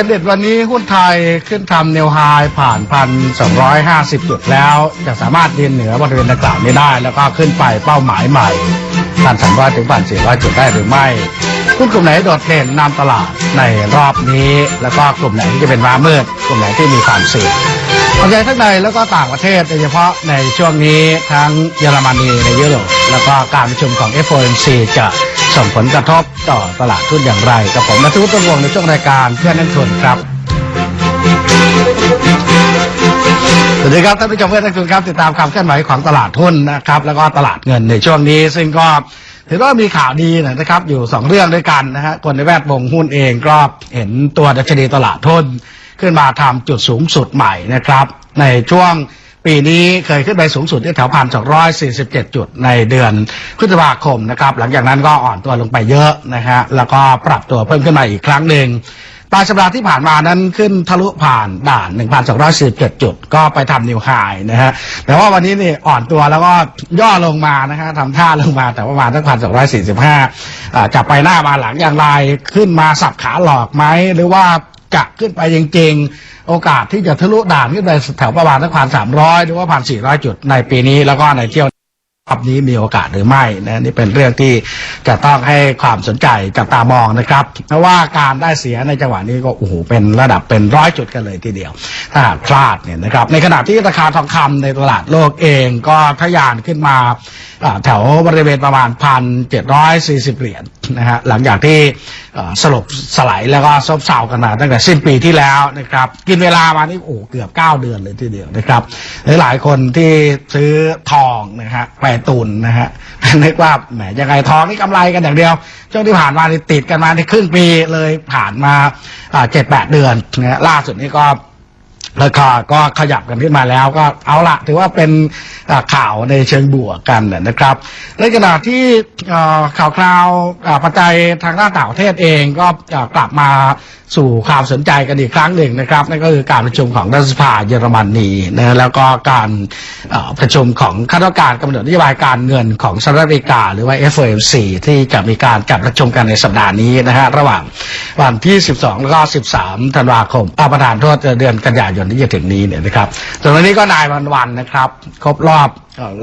รนเด็ดวันนี้หุ้นไทยขึ้นทำเนวไฮผ่านพันสองร้อยห้าสิบจุดแล้วจะสามารถยืนเหนือบริเวณดังกล่าวนี้ได้ แล้วก็ขึ้นไปเป้าหมายใหม่พันสามร้อยถึงพันสี่ร้อยจุดได้หรือไม่หุ้นกลุ่มไหนโดดเด่นนำตลาดในรอบนี้ แล้วก็กลุ่มไหนที่จะเป็นม้ามืดกลุ่มไหนที่มีความเสี่ยงปัจจัยทั้งในแล้วก็ต่างประเทศโดยเฉพาะในช่วงนี้ทั้งเยอรมนีในยุโรปแล้วก็การประชุมของ FOMC จะ ส่งผลกระทบต่อตลาดทุนอย่างไร กับผมนัทวุฒิต้นวงศ์ในช่วงรายการเพื่อนนักทุนครับ สวัสดีครับท่านผู้ชมเพื่อนนักทุนครับติดตามความเคลื่อนไหวของตลาดหุ้นนะครับ แล้วก็ตลาดเงินในช่วงนี้ ซึ่งก็ถือว่ามีข่าวดีนะครับ อยู่สองเรื่องด้วยกันนะฮะคนในแวดวงหุ้นเองก็เห็นตัวดัชนีตลาดหุ้นขึ้นมาทำจุดสูงสุดใหม่นะครับ ในช่วง ปีนี้เคยขึ้นไปสูงสุดที่แถวพันสองร้อยสี่สิบเจ็ดจุดในเดือนพฤษภาคมนะครับ หลังจากนั้นก็อ่อนตัวลงไปเยอะนะฮะแล้วก็ปรับตัวเพิ่มขึ้นมาอีกครั้งหนึ่งปลายสัปดาห์ที่ผ่านมานั้นขึ้นทะลุผ่านด่าน 1,247 จุด ก็ไปทำนิวไฮนะฮะ แต่ว่าวันนี้นี่อ่อนตัวแล้วก็ย่อลงมานะฮะทำท่าลงมาแต่ประมาณทั้งพันสองร้อยสี่สิบห้าจะไปหน้ามาหลังอย่างไร ขึ้นมาสับขาหลอกไหม หรือว่า จะขึ้นไปจริงๆ โอกาสที่จะทะลุด่านขึ้นไปแถวประมาณทั้งพันสามร้อยหรือว่าพันสี่ร้อยจุดในปีนี้แล้วก็ในเที่ยวรอบนี้มีโอกาสหรือไม่นะนี่เป็นเรื่องที่จะต้องให้ความสนใจจับตามองนะครับเพราะว่าการได้เสียในจังหวะนี้ก็โอ้โหเป็นระดับเป็นร้อยจุดกันเลยทีเดียว ถ้าพลาดเนี่ยนะครับในขณะที่ราคาทองคำในตลาดโลกเองก็ทะยานขึ้นมาแถวบริเวณประมาณพันเจ็ดร้อยสี่สิบเหรียญ นะฮะหลังจากที่สลบสลายแล้วก็ซบเซากันมาตั้งแต่สิ้นปีที่แล้วนะครับ กินเวลามานี่โอ้เกือบเก้าเดือนเลยทีเดียวนะครับหลายคนที่ซื้อทองนะฮะไปรตุนนะฮะนึกว่าแหมยังไงทองนี่กำไรกันอย่างเดียว ช่วงที่ผ่านมานี่ติดกันมาในครึ่งปีเลยผ่านมาเจ็ดแปดเดือนนะฮะล่าสุดนี่ก็ ราคาก็ขยับกันขึ้นมาแล้วก็เอาละถือว่าเป็นข่าวในเชิงบวกกันนะครับในขณะที่ข่าวคราวปัจจัยทางด้านต่างประเทศเองก็กลับมาสู่ความสนใจกันอีกครั้งหนึ่งนะครับนั่นก็คือการประชุมของรัฐสภาเยอรมนีนะแล้วก็การประชุมของคณะกรรมการกำหนดนโยบายการเงินของสหรัฐอเมริกาหรือว่า FOMC ที่จะมีการจัดประชุมกันในสัปดาห์นี้นะฮะระหว่างวันที่ 12 แล้วก็ 13 ธันวาคมอ่าประธานโทษเดือนกันยายนนที่จะถึงนี้เนี่ยนะครับส่วนวันนี้ก็นายวันวันๆนะครับครบรอบ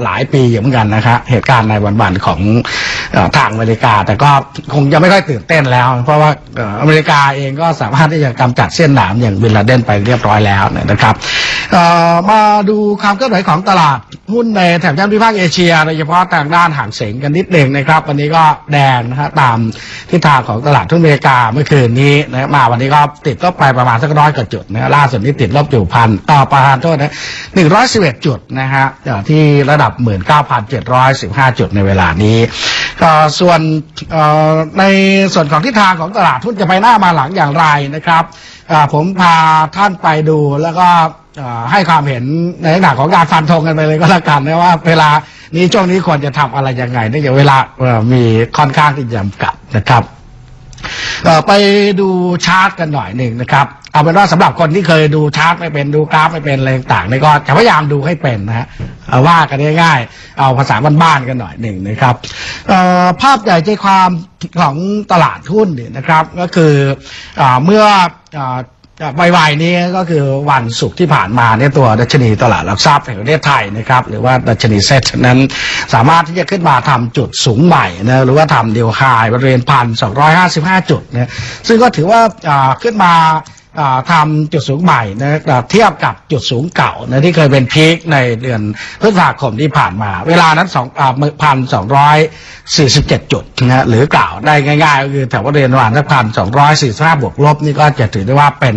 หลายปีเหมือนกันนะครับเหตุการณ์ในวันวันๆของอทางอเมริกา แต่ก็คงจะไม่ค่อยตื่นเต้นแล้ว เพราะว่าอเมริกาเองก็สามารถที่จะกำจัดเส้นหนามอย่างบินลาเดนไปเรียบร้อยแล้วนะครับมาดูความเคลื่อนไหวของตลาดหุ้นในแถบย่านพิพากเอเชียโดยเฉพาะทางด้านห่างเสงกันนิดหนึ่งนะครับ วันนี้ก็แดงนะฮะตามทิศทางของตลาดทุนอเมริกาเมื่อคืนนี้นะมาวันนี้ก็ติดลบไปประมาณสักร้อยกว่าจุดนะล่าสุดนี้ติดลบอยู่พันต่อประธานโทษนะหนึ่งร้อยสิบเอ็ดจุดนะฮะที่ระดับหมื่นเก้าพันเจ็ดร้อยสิบห้าจุดในเวลานี้ส่วนในส่วนของทิศทางของตลาดทุนจะไปหน้ามาหลังอย่างไรนะครับผมพาท่านไปดูแล้วก็ให้ความเห็นในลักษณะของการฟันธงกันไปเลยก็แล้วกันนะว่า เวลานี้ช่วงนี้ควรจะทำอะไรยังไงเนื่องจากเวลามีค่อนข้างที่จะจำกัดนะครับ ไปดูชาร์ตกันหน่อยหนึ่งนะครับ เอาเป็นว่าสำหรับคนที่เคยดูชาร์ตไม่เป็นดูกราฟไม่เป็นอะไรต่างๆนี่ก็จะพยายามดูให้เป็นนะฮะว่ากันง่ายๆ เอาภาษาบ้านๆกันหน่อยหนึ่งนะครับภาพใหญ่ใจความของตลาดหุ้นเนี่ยนะครับ ก็คืออเมื่อ จาไวๆนี้ก็คือวันศุกร์ที่ผ่านมาเนี่ยตัวดัชนีตลาดหลักทรัพย์แห่งประเทศไทยนะครับหรือว่าดัชนีเซ็ตนั้นสามารถที่จะขึ้นมาทำจุดสูงใหม่นะหรือว่าทำเดียวคายบริเวณพันสองร้อยห้าสิบห้าจุดนะซึ่งก็ถือว่าขึ้นมา ทำจุดสูงใหม่นะเทียบกับจุดสูงเก่านะที่เคยเป็นพีคในเดือนพฤษภาคมที่ผ่านมา เวลานั้นสองพันสองร้อยสี่สิบเจ็ดจุดนะฮะหรือกล่าวได้ง่ายๆก็คือแถวบริเวณประมาณสักพันสองร้อยสี่สิบห้าบวกลบนี่ก็จะถือได้ว่าเป็น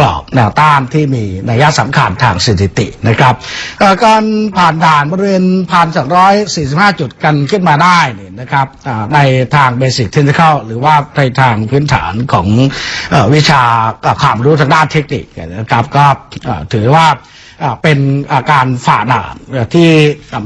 กรอบแนวต้านที่มีนัยสำคัญทางสถิตินะครับการผ่านด่านบริเวณพันสองร้อยสี่สิบห้าจุดกันขึ้นมาได้นี่นะครับในทางเบสิ c เทคนิคหรือว่าในทางพื้นฐานของอวิชาความรู้ทางด้านเทคนิคนะครับ ก็ถือว่า เป็นอาการฝ่าด่านที่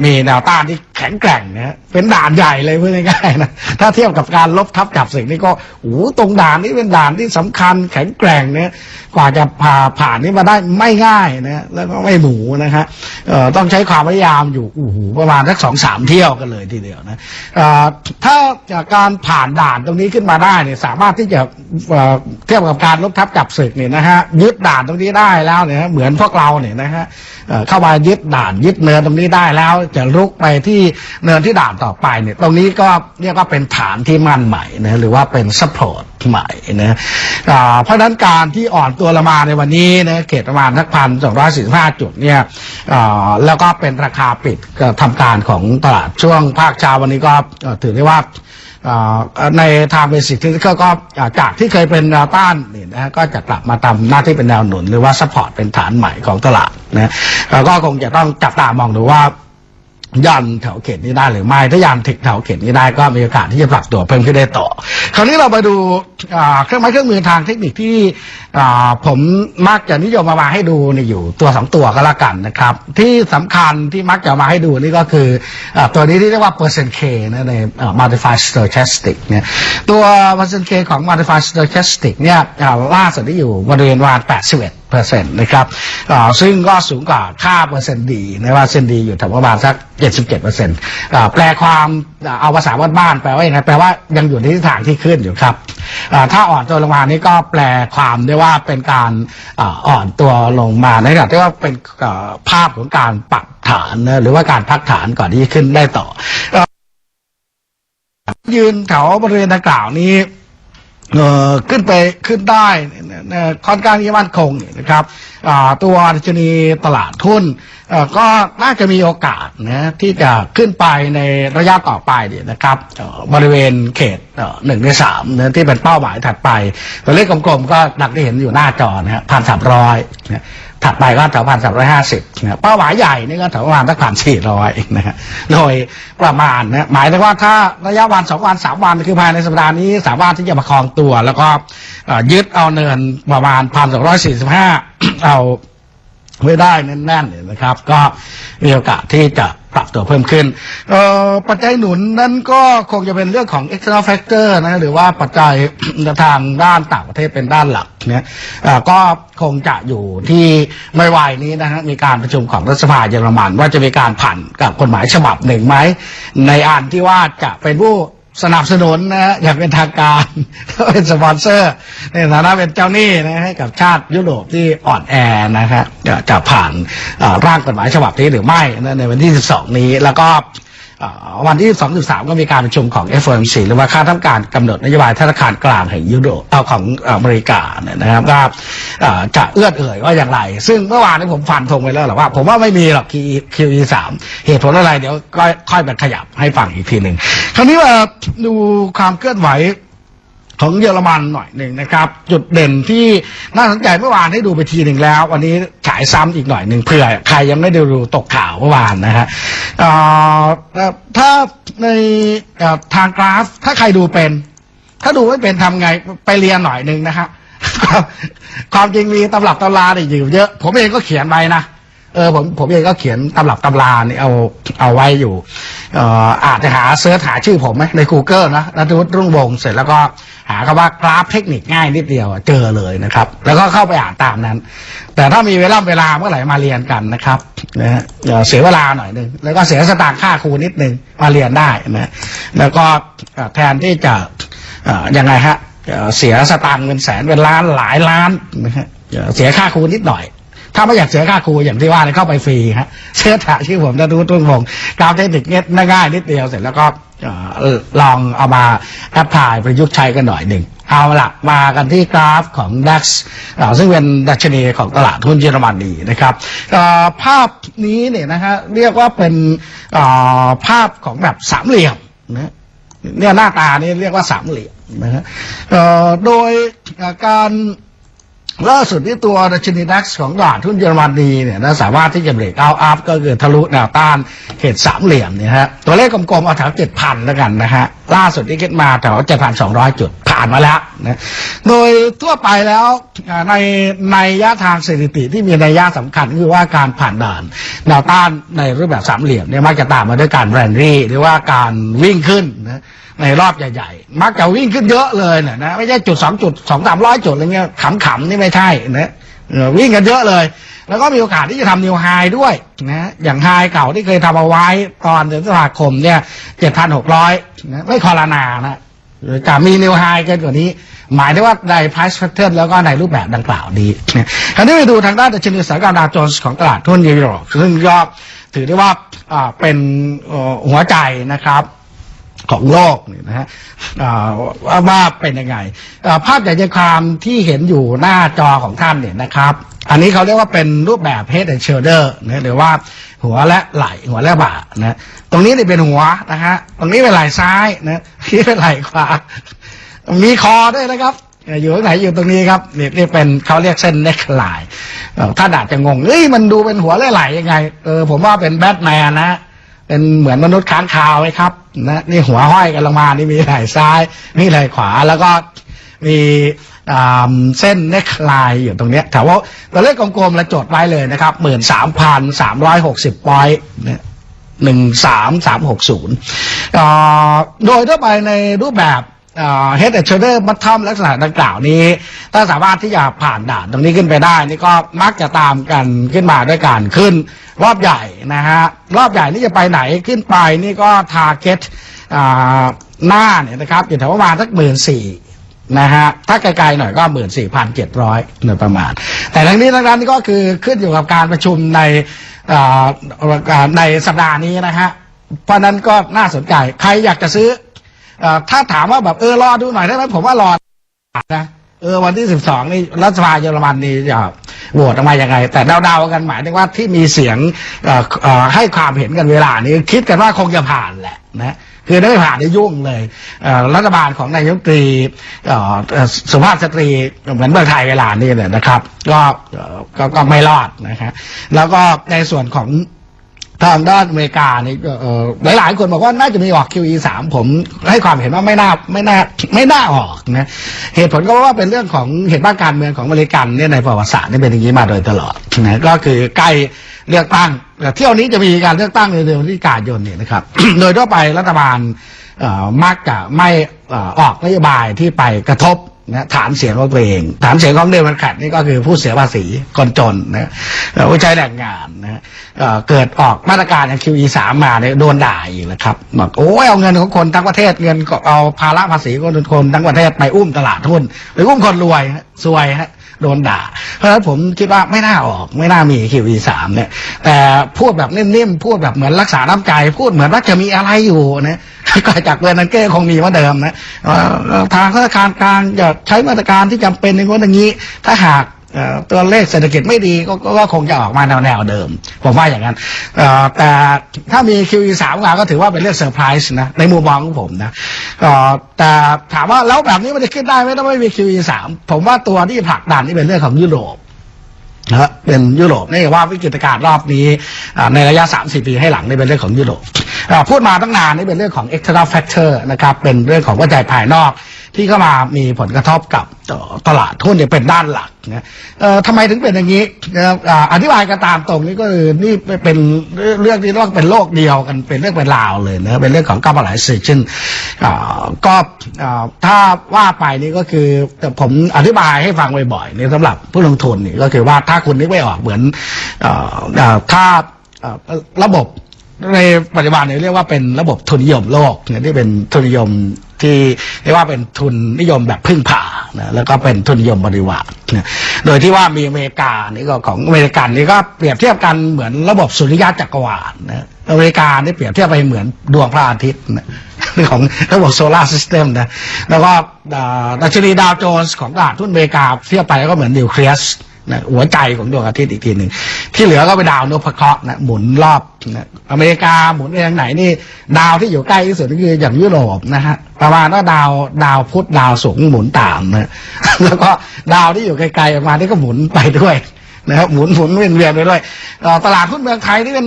มีแนวต้านที่แข็งแกร่งนะเป็นด่านใหญ่เลยพูดง่ายๆนะถ้าเทียบกับการลบทับจับศึกนี่ก็โอ้โตรงด่านนี้เป็นด่านที่สำคัญแข็งแกร่งเนี่ยกว่าจะผ่าผ่านนี้มาได้ไม่ง่ายนะแล้วก็ไม่หมูนะฮะเอ่อต้องใช้ความพยายามอยู่โอ้โหประมาณสักสองสามเที่ยวกันเลยทีเดียวนะอ่อถ้าจากการผ่านด่านตรงนี้ขึ้นมาได้เนี่ยสามารถที่จะเอ่อเทียบกับการลบทับจับศึกเนี่ยนะฮะยึดด่านตรงนี้ได้แล้วเนี่ยเหมือนพวกเราเนี่ยนะฮะเอ่อเข้ามายึดด่านยึดเนินตรงนี้ได้แล้วจะลุกไปที่เนินที่ด่านต่อไปเนี่ยตรงนี้ก็เรียกว่าเป็นฐานที่มั่นใหม่นะหรือว่าเป็นซัพพอร์ตใหม่นะอ่าเพราะฉะนั้นการที่อ่อนตัวลงมาในวันนี้นะเขตประมาณทักพันสองร้อยสี่สิบห้าจุดเนี่ยแล้วก็เป็นราคาปิดก็ทำการของตลาดช่วงภาคเช้าวันนี้ก็ถือได้ว่า ในทางเบสิกที่ก็ก็อ่าจากที่เคยเป็นแนวต้านนี่นะฮะก็จะกลับมาทำหน้าที่เป็นแนวหนุนหรือว่าซัพพอร์ตเป็นฐานใหม่ของตลาดนะก็คงจะต้องจับตามองดูว่า ยันแถวเขตนี้ได้หรือไม่ ถ้ายันถึงแถวเขตนี้ได้ก็มีโอกาสที่จะปรับตัวเพิ่มขึ้นได้ต่อ คราวนี้เรามาดูเครื่องไม้เครื่องมือทางเทคนิคที่ผมมักจะนิยมมามาให้ดูนี่อยู่ตัวสองตัวก็แล้วกันนะครับ ที่สำคัญที่มักจะมาให้ดูนี่ก็คืออตัวนี้ที่เรียกว่า percent K นะในอ่า modified stochastic เนี่ยตัว percent K ของ modified stochastic เนี่ยล่าสุดที่อยู่บริเวณวาน81 เปอร์เซ็นต์นะครับซึ่งก็สูงกว่าค่าเปอร์เซ็นต์ดีนะว่าเส้นดีอยู่ถึงประมาณสัก 77เปอร์เซ็นต์แปลความเอาภาษาบ้านๆแปลว่าอย่างไรแปลว่ายังอยู่ในทิศทางที่ขึ้นอยู่ครับถ้าอ่อนตัวลงมานี่ก็แปลความได้ว่าเป็นการอ่อนตัวลงมาในขณะที่ว่าเป็นภาพของการปรับฐานนะหรือว่าการพักฐานก่อนที่จะขึ้นได้ต่อเอ่อยืนแถวบริเวณดังกล่าวนี้ เอ่อขึ้นไปขึ้นได้ค่อนข้างที่มั่นคงนะครับตัวดัชนีตลาดทุนก็น่าจะมีโอกาสนะที่จะขึ้นไปในระยะต่อไปเนี่ยนะครับบริเวณเขตหนึ่งในสามนะที่เป็นเป้าหมายถัดไป ตัวเลขกลมๆก็ดักได้เห็นอยู่หน้าจอนะฮะพันสามร้อย ถัดไปก็แถวพันสามร้อยห้าสิบเป้าหมายใหญ่นี่ก็แถวประมาณสักพันสี่ร้อยนะฮะโดยประมาณนะหมายถึงว่าถ้าระยะวันสองวันสามวันคือภายในสัปดาห์นี้สามารถที่จะประคองตัว แล้วก็ยึดเอาเนินประมาณพันสองร้อยสี่สิบห้าเอา ไว้ได้แน่นๆเนี่ยนะครับ ก็มีโอกาสที่จะปรับตัวเพิ่มขึ้นปัจจัยหนุนนั้นก็คงจะเป็นเรื่องของ external factor นะหรือว่าปัจจัยทางด้านต่างประเทศเป็นด้านหลักเนี่ยก็คงจะอยู่ที่ไม่ไวนี้นะฮะมีการประชุมของรัฐสภาเยอรมัน ว่าจะมีการผ่านกับกฎหมายฉบับหนึ่งไหมในอันที่ว่าจะเป็นผู้ สนับสนุนนะฮะอย่างเป็นทางการเป็นสปอนเซอร์ ในฐานะเป็นเจ้าหนี้นะให้กับชาติยุโรปที่อ่อนแอนะครับจะจะผ่านร่างกฎหมายฉบับนี้หรือไม่นะในวันที่ 12 นี้แล้วก็ วันที่ 2 3 ก็มีการประชุมของ FOMC หรือว่าค่าทำการกำหนดนโยบายธนาคารกลางแห่งยุโรปของอเมริกาเนี่ยนะครับว่าจะเอื้อเอ่ยว่าอย่างไร ซึ่งเมื่อวานนี้ผมฟันธงไปแล้วหรอว่า ผมว่าไม่มีหรอก QE 3เหตุผลอะไรเดี๋ยวก็ค่อยไปขยับให้ฟังอีกทีหนึ่งคราวนี้มาดูความเคลื่อนไหว ของเยอรมันหน่อยหนึ่งนะครับ จุดเด่นที่น่าสนใจเมื่อวานให้ดูไปทีหนึ่งแล้ว วันนี้ฉายซ้ำอีกหน่อยหนึ่งเผื่อใครยังไม่ได้ดูตกข่าวเมื่อวานนะฮะถ้าในทางกราฟถ้าใครดูเป็น ถ้าดูไม่เป็นทำไงไปเรียนหน่อยหนึ่งนะฮะความความจริงมีตำรับตำราเนี่ยอยู่เยอะ ผมเองก็เขียนไว้นะ เออผมผมเองก็เขียนตำรับตำราเนี่ยเอาเอาไว้อยู่เอ่ออาจจะหาเสิร์ชหาชื่อผมไหมใน Google นะนัทวุฒิรุ่งวงศ์เสร็จแล้วก็หาคำว่ากราฟเทคนิคง่ายนิดเดียวเจอเลยนะครับ แล้วก็เข้าไปอ่านตามนั้น แต่ถ้ามีเวลาเวลาเมื่อไหร่มาเรียนกันนะครับนะฮะเอ่อเสียเวลาหน่อยหนึ่งแล้วก็เสียสตางค์ค่าครูนิดนึงมาเรียนได้นะแล้วก็เอ่อแทนที่จะเอ่อยังไงฮะเอ่อเสียสตางค์เป็นแสนเป็นล้านหลายล้านนะฮะเอ่อเสียค่าครูนิดหน่อย ถ้าไม่อยากเสียค่าครูอย่างที่ว่าเนี่ยเข้าไปฟรีฮะเชื่อถาชื่อผมจะดูตุ้งพงกราฟเทคนิคเงี้ยง่ายนิดเดียวเสร็จแล้วก็ลองเอามาแอพพลายประยุกต์ใช้กันหน่อยหนึ่ง เอาละมากันที่กราฟของ DAX ซึ่งเป็นดัชนีของตลาดหุ้นเยอรมนีนะครับภาพนี้เนี่ยนะฮะเรียกว่าเป็นภาพของแบบสามเหลี่ยมนะเนี่ยหน้าตานี่เรียกว่าสามเหลี่ยมนะฮะโดยการ ล่าสุดที่ตัวดัชนีดัคของตลาดทุนเยอรมนีเนี่ยนะสามารถที่จะเบรกเอาอัพก็คือทะลุแนวต้านเขตสามเหลี่ยมเนี่ยฮะตัวเลขกลมๆเอาแถวเจ็ดพันแล้วกันนะฮะล่าสุดที่ขึ้นมาแถวเจ็ดพันสองร้อยจุดานมาแล้วนะโดยทั่วไปแล้วในในยะทางสถิติที่มีนัยยะสำคัญคือว่าการผ่านด่านแนวต้านในรูปแบบสามเหลี่ยมเนี่ยมักจะตามมาด้วยการแรนรี่หรือว่าการวิ่งขึ้นนะในรอบใหญ่ๆ มักจะวิ่งขึ้นเยอะเลยเนี่ยนะไม่ใช่จุดสองจุดสองสามร้อยจุดอะไรเงี้ยขำๆนี่ไม่ใช่นะวิ่งกันเยอะเลย แล้วก็มีโอกาสที่จะทำนิวไฮด้วยนะอย่างไฮเก่าที่เคยทำเอาไว้ตอนเดือนพฤษภาคมเนี่ยเจ็ดพันหกร้อยไม่คอลานานะ หรือจะมีนิวไฮเกินกว่านี้ หมายถึงว่าใน price pattern แล้วก็ในรูปแบบดังกล่าวดีนะคราวนี้ไปดูทางด้านดัชนีอุตสาหกรรมดาวโจนส์ของตลาดทุนยุโรปซึ่งยอดถือได้ว่าอ่าเป็นหัวใจนะครับ ของโลกนี่นะฮะว่าเป็นยังไงภาพใหญ่ใจความที่เห็นอยู่หน้าจอของท่านเนี่ยนะครับ อันนี้เขาเรียกว่าเป็นรูปแบบ head and shoulder นะหรือว่าหัวและไหล่หัวและบ่านะตรงนี้นี่เป็นหัวนะฮะตรงนี้เป็นไหล่ซ้ายนะที่เป็นไหล่ขวามีคอด้วยนะครับอยู่ตรงไหนอยู่ตรงนี้ครับนี่นี่เป็นเขาเรียกเส้นเน็กไลน์ถ้าอาจะงงเอ้ยมันดูเป็นหัวและไหล่ยังไงเออผมว่าเป็นแบทแมนนะ เป็นเหมือนมนุษย์ค้างคาวไหมครับนะนี่หัวห้อยกันลงมานี่มีไหล่ซ้ายมีไหล่ขวาแล้วก็มีเส้นเนคไลน์อยู่ตรงนี้ถามว่าตัวเลขกลมๆเราจดไว้เลยนะครับหมื่นสามพันสามร้อยหกสิบปอยหนึ่งสามสามหกศูนย์โดยทั่วไปในรูปแบบ เฮดเอชเดอร์มัททอมลักษณะดังกล่าวนี้ ถ้าสามารถที่จะผ่านด่านตรงนี้ขึ้นไปได้ นี่ก็มักจะตามกันขึ้นมาด้วยการขึ้นรอบใหญ่นะฮะ รอบใหญ่นี่จะไปไหนขึ้นไปนี่ก็ทาร์เก็ตหน้าเนี่ยนะครับอยู่แถวประมาณสักหมื่นสี่นะฮะถ้าไกลๆหน่อยก็หมื่นสี่พันเจ็ดร้อยโดยประมาณ แต่ทั้งนี้ทั้งนั้นก็คือขึ้นอยู่กับการประชุมในในสัปดาห์นี้นะฮะเพราะนั้นก็น่าสนใจใครอยากจะซื้อ ถ้าถามว่าแบบเออรอดูหน่อยได้ไหมผมว่ารอนะเออวันที่สิบสองนี่รัฐสภาเยอรมันนี่จะโหวตออกมายังไง แต่เดาๆกันหมายถึงว่าที่มีเสียงให้ความเห็นกันเวลานี้คิดกันว่าคงจะผ่านแหละนะคือไม่ผ่านนี่ยุ่งเลยเรัฐบาลของนายกตรีสุภาพสตรีเหมือนเมืองไทยเวลานี้เนี่ยนะครับ ก็ก็ก็ไม่รอดนะฮะแล้วก็ในส่วนของ ทางด้านอเมริกานี่เอ่อหลาย ๆ คนบอกว่าน่าจะมีออก QE สามผมให้ความเห็นว่าไม่น่าไม่น่าไม่น่าออกนะเหตุผลก็เพราะว่าเป็นเรื่องของเหตุบ้านการเมืองของอเมริกันเนี่ยในประวัติศาสตร์นี่เป็นอย่างนี้มาโดยตลอดนะก็คือใกล้เลือกตั้งเที่ยวนี้จะมีการเลือกตั้งในเดือนพฤศจิกายนเนี่ยนะครับโดยทั่วไปรัฐบาลมักจะไม่ออกนโยบายที่ไปกระทบ นะฐานเสียงของตัวเอง ฐานเสียงของเดมันขัดนี่ก็คือผู้เสียภาษีคนจนนะผู้ใช้แรงงานนะเเกิดออกมาตรการอย่าง QE สามมาเนี่ยโดนด่าอีกแล้วครับบอกโอ้ยเอาเงินของคนทั้งประเทศเงินก็เอาภาระภาษีของคนทั้งประเทศไปอุ้มตลาดทุนไปอุ้มคนรวยฮะซวยฮะ โดนด่า เพราะฉะนั้นผมคิดว่าไม่น่าออก ไม่น่ามีคิวอีสามเนี่ย แต่พูดแบบนิ่มๆ พูดแบบเหมือนรักษาน้ำใจพูดเหมือนว่าจะมีอะไรอยู่นะก็จากเวนันเก้คงมีมาเดิมนะทางธนาคารกลางจะใช้มาตรการที่จำเป็นในคนอย่างนี้ ถ้าหาก ตัวเลขเศรษฐกิจไม่ดีก็ก็คงจะออกมาแนวเดิม ผมว่าอย่างนั้นแต่ถ้ามี QE สามมาก็ถือว่าเป็นเรื่องเซอร์ไพรส์นะในมุมมองของผมนะแต่ถามว่าแล้วแบบนี้มันจะขึ้นได้ไหมถ้าไม่มี QE สามผมว่าตัวที่ผลักดันนี่เป็นเรื่องของยุโรปนะเป็นยุโรปนี่ว่าวิกฤตการณ์รอบนี้ในระยะ 3-4 ปีให้หลังนี่เป็นเรื่องของยุโรปพูดมาตั้งนานนี่เป็นเรื่องของ external factor นะครับเป็นเรื่องของปัจจัยภายนอก ที่เข้ามามีผลกระทบกับตลาดหุ้นเนี่ยเป็นด้านหลักนะเอ่อทำไมถึงเป็นอย่างนี้นะอธิบายกันตามตรงนี้ก็คือนี่เป็นเรื่องที่เรียกเป็นโลกเดียวกันเป็นเรื่องเป็นราวเลยนะเป็นเรื่องของ globalization อ่าก็ถ้าว่าไปนี่ก็คือแต่ผมอธิบายให้ฟังบ่อยๆในสำหรับผู้ลงทุนนี่ก็คือว่าถ้าคุณนึกไม่ออกเหมือนออถ้าระบบในปัจจุบันเนี่ยเรียกว่าเป็นระบบทุนนิยมโลกเนี่ยที่เป็นทุนนิยม ที่เรียกว่าเป็นทุนนิยมแบบพึ่งพานะแล้วก็เป็นทุนนิยมบริวารนะโดยที่ว่ามีอเมริกานี่ก็ของอเมริกันนี่ก็เปรียบเทียบกันเหมือนระบบสุริยะจักรวาลนะอเมริกานี่เปรียบเทียบไปเหมือนดวงพระอาทิตย์นะของระบบโซลาร์ซิสเต็มนะแล้วก็อ่าดัชนีดาวโจนส์ของตลาดทุนอเมริกาเทียบไปก็เหมือนนิวเคลียส นะหัวใจของดวงอาทิตย์อีกทีหนึ่งที่เหลือก็ไปดาวนพเคราะห์นะหมุนรอบนะอเมริกาหมุนไปทางไหนนี่ ดาวที่อยู่ใกล้ที่สุดก็คืออย่างยุโรปนะฮะประมาณว่าดาวดาวพุธดาวศุกร์หมุนตามนะแล้วก็ดาวที่อยู่ไกลๆออกมานี่ก็หมุนไปด้วยนะครับหมุนหมุนเวียนเวียนไปด้วยตลาดหุ้นเมืองไทยนี่เป็น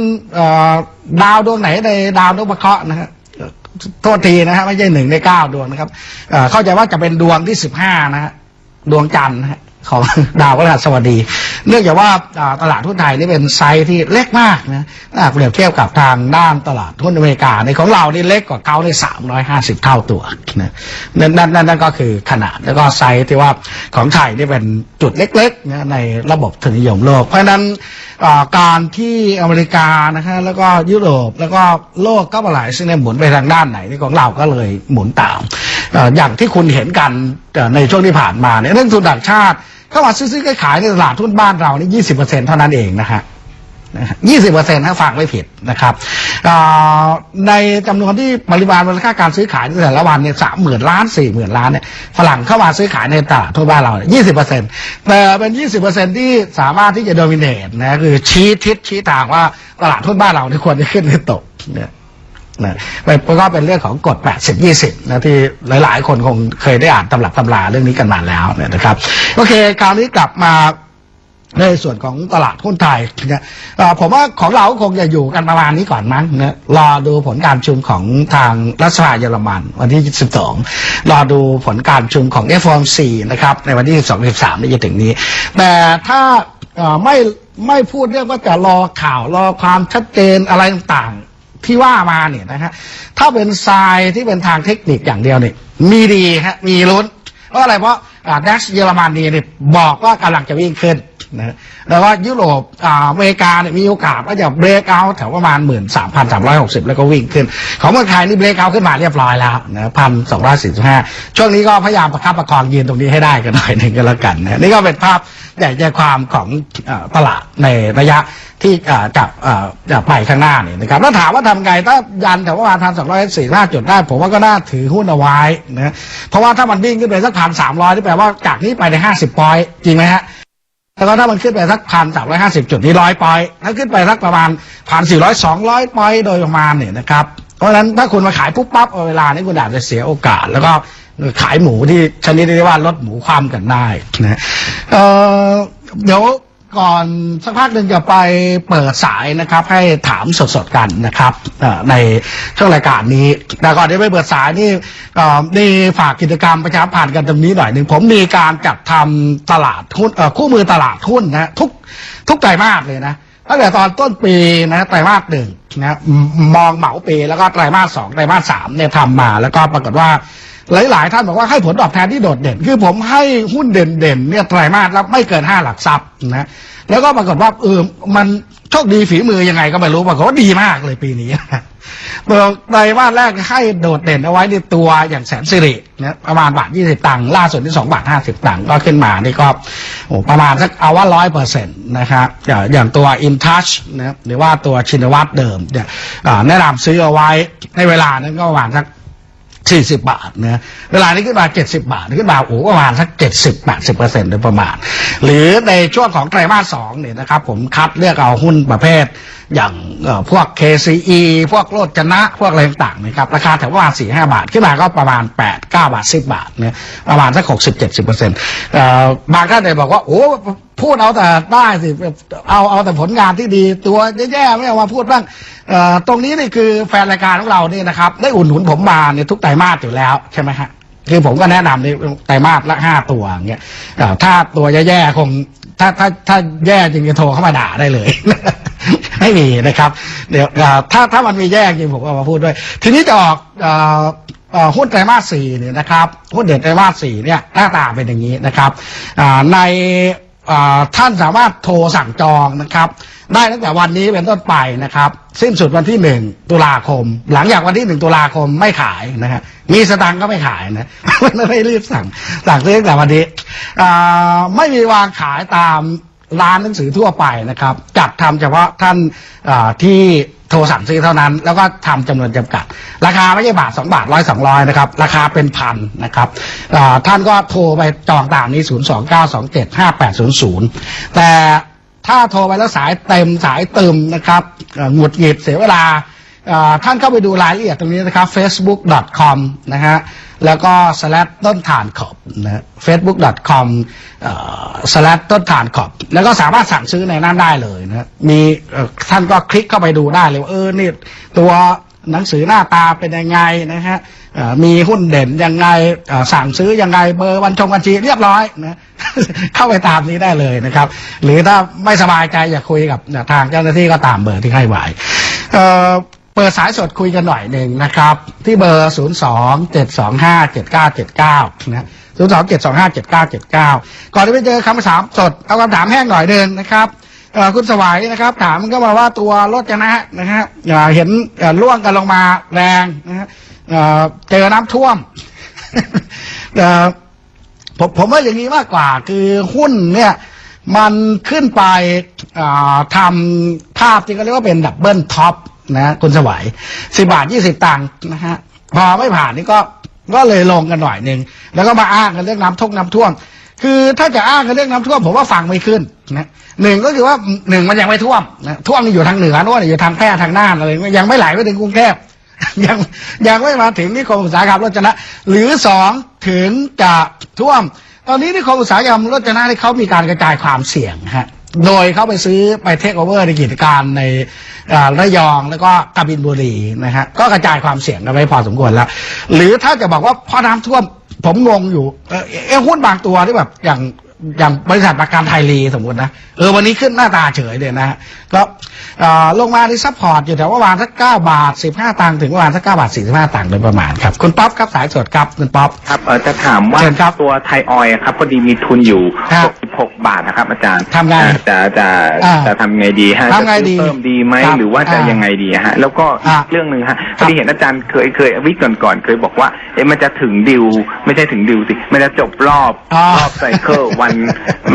ดาวดวงไหนในดาวนพเคราะห์นะฮะโทษทีนะฮะไม่ใช่หนึ่งในเก้าดวงนะครับเอ่อเข้าใจว่าจะเป็นดวงที่สิบห้านะฮะดวงจันทร์นะฮะ ของดาวพฤหัสบดี เนื่องจากว่าตลาดหุ้นไทยนี่เป็นไซส์ที่เล็กมากนะถ้าเปรียบเทียบกับทางด้านตลาดหุ้นอเมริกาในของเรานี่เล็กกว่าเขาในสามร้อยห้าสิบเท่าตัวนะนั่นนั่นนั่นก็คือขนาดแล้วก็ไซส์ที่ว่าของไทยนี่เป็นจุดเล็กๆนะในระบบทุนนิยมโลก เพราะฉะนั้นการที่อเมริกานะฮะแล้วก็ยุโรปแล้วก็โลกก็มาหลายซึ่งเนี่ยหมุนไปทางด้านไหนนี่ของเราก็เลยหมุนตามอย่างที่คุณเห็นกันในช่วงที่ผ่านมาเนี่ยเรื่องทุนต่างชาติ ข้ามาซื้อๆขายในตลาดทุนบ้านเรานี่ยี่สิบเปอร์เซ็นเท่านั้นเองนะฮะยี่สิบเปอร์เซ็นต์ถ้าฟังไม่ผิดนะครับในจำนวนที่ปริมาณมูลค่าการซื้อขายในแต่ละวันเนี่ยสามหมื่นล้านสี่หมื่นล้านเนี่ยฝรั่งเข้ามาซื้อขายในตลาดทั่วบ้านเรายี่สิบเปอร์เซ็นต์แต่เป็นยี่สิบเปอร์เซ็นที่สามารถที่จะโดมิเนตนะคือชี้ทิศชี้ทางว่าตลาดทุนบ้านเราเนี่ยควรจะขึ้นหรือตกเนี่ย นะมันก็เป็นเรื่องของกฎ 80 20 นะที่หลายๆ คนคงเคยได้อ่านตำรับตำราเรื่องนี้กันมาแล้วเนี่ยนะครับ โอเค คราวนี้กลับมาในส่วนของตลาดหุ้นไทยนะผมว่าของเราคงจะอยู่กันประมาณนี้ก่อนมั้งนะรอดูผลการชุมของทางรัฐสภาเยอรมัน วันที่ 12 รอดูผลการชุมของ FOMC นะครับในวันที่ 12 13นี่จะถึงนี้ แต่ถ้าไม่ไม่พูดเรื่องว่าจะรอข่าวรอความชัดเจนอะไรต่าง ที่ว่ามาเนี่ยนะฮะถ้าเป็นทรายที่เป็นทางเทคนิคอย่างเดียวเนี่ยมีดีฮะมีลุ้นเพราะอะไรเพราะดัชเยอรมนีเนี่ยบอกว่ากำลังจะวิ่งขึ้น นะแล้วว่ายุโรปอ่าอเมริกาเนี่ยมีโอกาสว่าจะเบรกเอาแถวประมาณหมื่นสามพันสามร้อยหกสิบแล้วก็วิ่งขึ้น ของเมืองไทยนี่เบรกเอาขึ้นมาเรียบร้อยแล้วนะพันสองร้อยสี่สิบห้าช่วงนี้ก็พยายามประคับประคองยืนตรงนี้ให้ได้กันหน่อยหนึ่งก็แล้วกันนะนี่ก็เป็นภาพใหญ่ใจความของอตลาดในระยะที่อ่าจับอ่าจะไปข้างหน้านี่นะครับแล้วถามว่าทำไงถ้ายันแต่ว่าพันสองร้อยสี่ห้าจุดได้ผมว่าก็น่าถือหุ้นเอาไว้นะเพราะว่าถ้ามันวิ่งขึ้นไปสักพันสามร้อยที่แปลว่าจากนี้ไปในห้าสิบปอยจริงไหมฮะ แล้วก็ถ้ามันขึ้นไปสักพันสามร้อยห้าสิบจุดนี้ร้อยปอยถ้าขึ้นไปสักประมาณพันสี่ร้อยสองร้อยปอยโดยประมาณเนี่ยนะครับเพราะฉะนั้นถ้าคุณมาขายปุ๊บปั๊บเอาเวลานี้คุณอาจจะเสียโอกาส แล้วก็ขายหมูที่ชนิดที่เรียกว่าลดหมูความกันได้นะเออเดี๋ยว ก่อนสักพักหนึ่งจะไปเปิดสายนะครับ ให้ถามสดๆกันนะครับในช่วงรายการนี้แต่ก่อนที่ไปเปิดสายนี่นี่ฝากกิจกรรมประชาพันธ์กันตรงนี้หน่อยหนึ่งผมมีการจัดทำตลาดหุ้นคู่มือตลาดหุ้นนะทุกทุกไตรมาสเลยนะตั้งแต่ตอนต้นปีนะไตรมาสหนึ่งนะมองเหมาปีแล้วก็ไตรมาสสองไตรมาสสามเนี่ยทำมา แล้วก็ปรากฏว่า หลาย ๆ ท่านบอกว่าให้ผลตอบแทนที่โดดเด่น คือผมให้หุ้นเด่น ๆ เนี่ยไตรมาสแล้วไม่เกินห้าหลักทรัพย์นะแล้วก็ปรากฏว่าเออมันโชคดีฝีมือยังไงก็ไม่รู้ปรากฏว่าดีมากเลยปีนี้เมื่อไตรมาสแรกให้โดดเด่นเอาไว้ในตัวอย่างแสนสิรินะประมาณบาทยี่สิบตังค์ล่าสุดที่สองบาทห้าสิบตังค์ก็ขึ้นมานี่ก็โอ้ประมาณสักเอาว่าร้อยเปอร์เซ็นต์นะครับอย่างตัว InTouch นะหรือว่าตัวชินวัตรเดิมเนี่ยแนะนำซื้อเอาไว้ในเวลานั้นก็ประมาณสัก สี่สิบาทนะเวลานี้ขึ้นมาเจ็ดสิบาทขึ้นมาโอ้ประมาณสักเจ็ดสิบแปดสิบเปอร์เซ็นต์โดยประมาณ หรือในช่วงของไตรมาสสองเนี่ยนะครับผมคัดเลือกเอาหุ้นประเภท อย่างพวก KCE พวกโลดจนะ พวกอะไรต่างๆนะครับราคาแถวประมาณสี่ห้าบาท ขึ้นมาก็ประมาณแปดเก้าบาทสิบบาทเนี่ยประมาณสักหกสิบเจ็ดสิบเปอร์เซ็นต์บางท่านเลยบอกว่า โอ้พูดเอาแต่ได้สิเอาเอาแต่ผลงานที่ดีตัวแย่ๆไม่เอามาพูดบ้างเอ่อตรงนี้นี่คือแฟนรายการของเราเนี่ยนะครับ ได้อุ่นหนุนผมมาเนี่ยทุกไตรมาสอยู่แล้วใช่ไหมฮะคือผมก็แนะนำในไตรมาสละห้าตัวอย่างเงี้ยถ้าตัวแย่ๆคงถ้าถ้าถ้าแย่จริงจะโทรเข้ามาด่าได้เลย ไม่มีนะครับ เดี๋ยวอ่อถ้าถ้ามันมีแย่จริงผมก็เอามาพูดด้วย ทีนี้จะออกอ่อเอ่อหุ้นไตรมาสสี่เนี่ยนะครับหุ้นเด่นไตรมาสสี่เนี่ยหน้าตาเป็นอย่างนี้นะครับอ่าในอ่าท่านสามารถโทรสั่งจองนะครับ ได้ตั้งแต่วันนี้เป็นต้นไปนะครับ สิ้นสุดวันที่หนึ่งตุลาคม หลังจากวันที่หนึ่งตุลาคมไม่ขายนะฮะมีสตังค์ก็ไม่ขายนะ ไม่รีบสั่งสั่งซื้อตั้งแต่วันนี้อ่าไม่มีวางขายตาม ร้านหนังสือทั่วไปนะครับ จัดทำเฉพาะท่านอ่าที่โทรสั่งซื้อเท่านั้น แล้วก็ทำจำนวนจำกัด ราคาไม่ใช่บาทสองบาทร้อยสองร้อยนะครับ ราคาเป็นพันนะครับอ่าท่านก็โทรไปจองตามนี้ 0 2 9 2 7 5 8 0 0 แต่ถ้าโทรไปแล้วสายเต็มสายเติมนะครับเอ่อหงุดหงิดเสียเวลา ท่านเข้าไปดูรายละเอียดตรงนี้นะครับ facebook.com นะฮะแล้วก็ slash ต้นฐานขอบนะ facebook.com slash ต้นฐานขอบ แล้วก็สามารถสั่งซื้อในนั้นได้เลยนะมีท่านก็คลิกเข้าไปดูได้เลยว่าเออนี่ตัวหนังสือหน้าตาเป็นยังไงนะฮะมีหุ้นเด่นยังไงสั่งซื้อยังไงเบอร์วันชงบัญชีเรียบร้อยนะเข้าไปตามนี้ได้เลยนะครับ หรือถ้าไม่สบายใจอยากคุยกับทางเจ้าหน้าที่ก็ตามเบอร์ที่ให้ไว้ เปิดสายสดคุยกันหน่อยหนึ่งนะครับ ที่เบอร์ 0 2 7 2 5 7 9 7 9 นะ 0 2 7 2 5 7 9 7 9 ก่อนที่ไปเจอคำถามสด เอาคำถามแห้งหน่อยหนึ่งนะครับคุณสวัยนะครับ ถามก็มาว่าตัวรถจนะนะฮะเอ่อเห็นล่วงกันลงมาแรงนะฮะเจอน้ำท่วมผมผมว่าอย่างนี้มากกว่าคือหุ้นเนี่ยมันขึ้นไปทำภาพที่เขาเรียกว่าเป็นดับเบิลท็อป นะคุณสวัยสิบาทยี่สิบตังค์นะฮะพอไม่ผ่านนี่ก็ก็เลยลงกันหน่อยหนึ่งแล้วก็มาอ้างกันเรื่องน้ำท่วมน้ำท่วม คือถ้าจะอ้างกันเรื่องน้ำท่วมผมว่าฟังไม่ขึ้นนะหนึ่งก็คือว่าหนึ่งมันยังไม่ท่วมนะท่วมนี่อยู่ทางเหนือโน่นอยู่ทางแพร่ทางน่านอะไรยังไม่ไหลไปถึงกรุงเทพยังยังไม่มาถึงนิคมอุตสาหกรรมรถจนะ หรือสองถึงจะท่วม ตอนนี้นิคมอุตสาหกรรมรถจนะที่เขามีการกระจายความเสี่ยงฮะ โดยเขาไปซื้อไปเทคโอเวอร์ในกิจการในระยองแล้วก็กบินบุรีนะฮะก็กระจายความเสี่ยงกันไปพอสมควรแล้ว หรือถ้าจะบอกว่าพอน้ำท่วมผมงงอยู่เออหุ้นบางตัวที่แบบอย่าง อย่างบริษัทประกันไทยรีสมมตินะ เออวันนี้ขึ้นหน้าตาเฉยเลยนะฮะก็เอ่อลงมาที่ซัพพอร์ตอยู่แถวประมาณสักเก้าบาทสิบห้าตังค์ถึงประมาณสักเก้าบาทสี่สิบห้าตังค์โดยประมาณครับ คุณป๊อปครับสายสดครับคุณป๊อปครับเออจะถามว่าเชิญครับตัวไทยออยล์ครับพอดีมีทุนอยู่ครับ66บาทนะครับ อาจารย์ทำไงอ่าจะจะอ่าจะทำไงดีฮะทำไงดีจะซื้อเพิ่มดีไหมครับหรือว่าจะอ่ายัยังไงดีฮะ แล้วก็อีอ่ากเรื่องหนึ่งฮะคพรับอดีเห็นอาจารย์เคยเคยวิกก่อนก่อนๆเคยบอกว่าเอ๊ะมันจะถึงดิวไม่ใช่ถึงดิวสิมันจะจบรอบอ๋อรอบไซเคิลวัน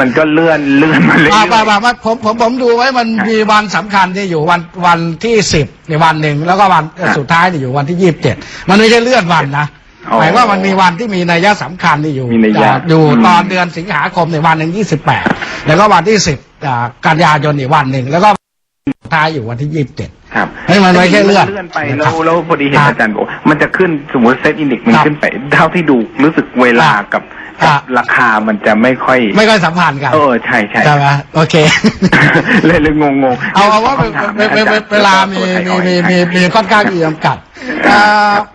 มันก็เลื่อนเลื่อนมาเรื่อยอ่าๆป่าป่าป่าผมผมผมดูไว้มันครับมีวันสำคัญที่อยู่วันวันที่สิบในวันหนึ่งแล้วก็วันครับสุดท้ายที่อยู่วันที่ยี่สิบเจ็ดมันไม่ใช่เลื่อนวันนะอ๋อหมายว่ามันมีวันที่มีนัยสำคัญที่อยู่มีนัยยะอ่าอยู่อืม ตอนเดือนสิงหาคมในวันหนึ่งยี่สิบแปดแล้วก็วันที่สิบกันยายนอีกวันหนึ่งแล้วก็สุดท้ายอยู่วันที่ยี่สิบเจ็ด ครับให้มันไม่แค่เลื่อนเลื่อนไปนะคแล้รับวแล้วพอดีเห็นครับอาจารย์บอกว่ามันจะขึ้นสมมติเซตอินดิกมันครับขึ้นไปเท่าที่ดูรู้สึกเวลากับครั กับบราคามันจะไม่ค่อยไม่ค่อยสัมพันธ์กันเออใช่ใช่ใช่ไหมโอเค เลยเลยงงๆเอาเอาว่าคำถมเวนะเวเวอจรย์เวลามีตัวไทมียออยล์มีมีมีค่อนข้างมีจำกัดอ่า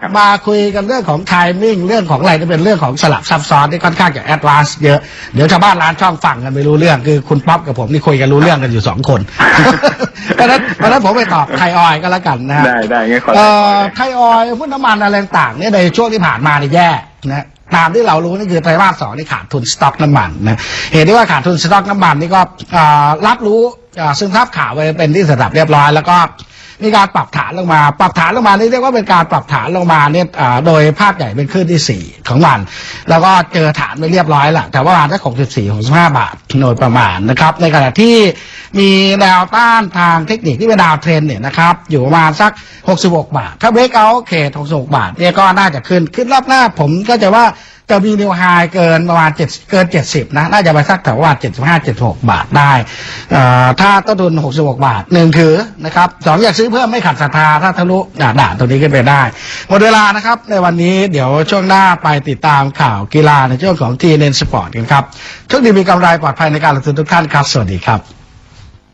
ครับมาคุยกันเรื่องของไทมิ่งเรื่องของอะไรที่เป็นเรื่องของสลับซับซ้อนที่ค่อนข้างจะแอดวานซ์เยอะเดี๋ยวชาวบ้านร้านช่องฟังกันไม่รู้เรื่องคือคุณป๊อปกับผมนี่คุยกันรู้เรื่องกันอยู่สองคนเพราะฉะนั้นเพราะฉะนั้นผมไปตอบไทยออยล์ก็แล้วกันนะฮะได้ได้งั้นขอเอ่ไทยอออยล์เลยไทยออยล์หุ้นน้ำมันอะไรต่างๆเนี่ยในช่วงที่ผ่านมาเนี่ยแย่นะ ตามที่เรารู้นี่คือไตรมาสสองนี่ขาดทุนสต็อกน้ำมันนะเหตุที่ว่าขาดทุนสต็อกน้ำมันนี่ก็รับรู้ซึ่งทราบข่าวไปเป็นที่ระดับเรียบร้อยแล้วก็ มีการปรับฐานลงมา ปรับฐานลงมานี่เรียกว่าเป็นการปรับฐานลงมาเนี่ยโดยภาพใหญ่เป็นขึ้นที่สี่ของมันแล้วก็เจอฐานไปเรียบร้อยและแต่ว่าประมาณสักหกสิบสี่หกสิบห้าบาทโดยประมาณนะครับ ในขณะที่มีแนวต้านทางเทคนิคที่เป็นดาวเทรนเนี่ยนะครับ อยู่ประมาณสัก 66 บาท ถ้าเบรกเอาเขต66 บาทเนี่ยก็น่าจะขึ้นขึ้นรอบหน้าผมก็จะว่า จะมีนิวไฮเกินประมาณ7เกิน70นะน่าจะไปสักแถวว่า75 76บาทได้เอ่อถ้าต้นทุน66บหกบาทหนึ่งถือนะครับสองอยากซื้อเพิ่มไม่ขัดศรัทธาถ้าทะลุด่าด่าตรงนี้ขึ้นไปได้ หมดเวลานะครับในวันนี้เดี๋ยวช่วงหน้าไปติดตามข่าวกีฬาในช่วงของทีเนนสปอร์ตกันครับโชคดีมีกำไรปลอดภัยในการลงทุนทุกท่านครับ สวัสดีครับ